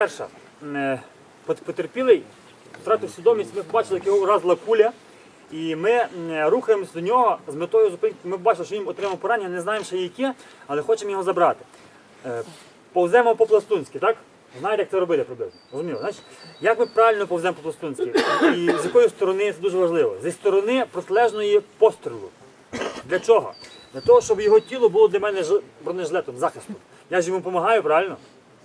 Перша, е, потерпілий втратив свідомість, ми побачили, як його уразила куля, і ми м, рухаємося до нього з метою зупинки. Ми бачили, що він отримав поранення, не знаємо ще яке, але хочемо його забрати. Е, Повземо по-пластунськи, так? Знаєте, як це робити приблизно? Розуміло, значить, як ми правильно повземо по-пластунськи? І з якої сторони це дуже важливо? Зі сторони протилежної пострілу. Для чого? Для того, щоб його тіло було для мене бронежилетом, захистом. Я ж йому допомагаю, правильно?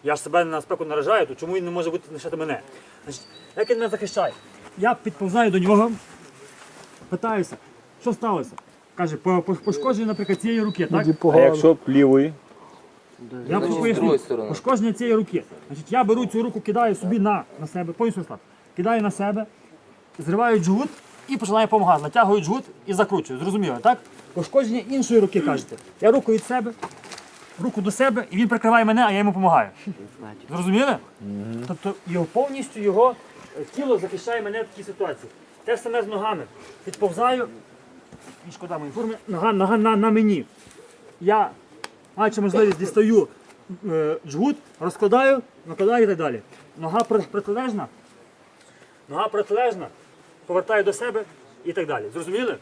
Я ж себе на спеку наражаю, то чому він не може бути захищати мене? Значить, як він мене захищає? Я підповзаю до нього, питаюся, що сталося? Каже, по, по, пошкодження, наприклад, цієї руки, так? А якщо лівої? Я Значить, з поясню. другої сторони. Пошкодження цієї руки. Значить, я беру цю руку, кидаю собі на, на себе, повністю. Кидаю на себе, зриваю джгут і починаю допомагати. Натягую джгут і закручую. Зрозуміло, так? Пошкодження іншої руки кажете. Я руку від себе, руку до себе, і він прикриває мене, а я йому допомагаю. Зрозуміли? Тобто його повністю його е, тіло захищає мене в такій ситуації. Те саме з ногами. Підповзаю, і шкода моєї форми, нога, нога на, на мені. Я маючи можливість дістаю е, джгут, розкладаю, накладаю і так далі. Нога протилежна, нога протилежна, повертаю до себе і так далі. Зрозуміли?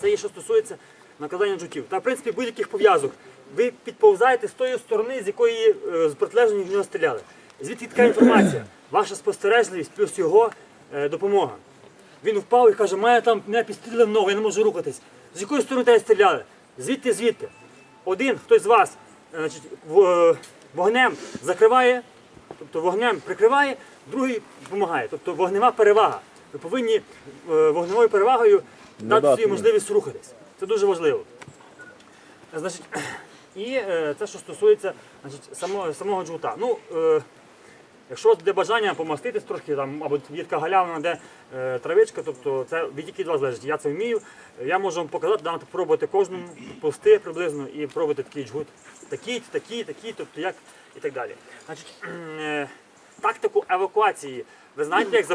Це є що стосується накладання джутів. Та в принципі будь-яких пов'язок. Ви підповзаєте з тої сторони, з якої е, з протилежної в нього стріляли. Звідки така інформація? Ваша спостережливість плюс його е, допомога. Він впав і каже, має там мене підстрілив ногу, я не можу рухатись. З якої сторони тебе стріляли? Звідти, звідти. Один, хтось з вас е, значить, е, вогнем закриває, тобто вогнем прикриває, другий допомагає. Тобто вогнева перевага. Ви повинні вогневою перевагою дати собі можливість рухатись. Це дуже важливо. Значить, і е, це, що стосується значить, самого, самого джгута. Ну, е, Якщо буде бажання помаститись трошки, там, або є така галявина, де е, травичка, тобто це від тільки від вас залежить. Я це вмію. Я можу вам показати, дам пробувати кожному пости приблизно і пробувати такий джгут. Такий, такий, такий, тобто як і так далі. Значить, е, тактику евакуації. Ви знаєте, як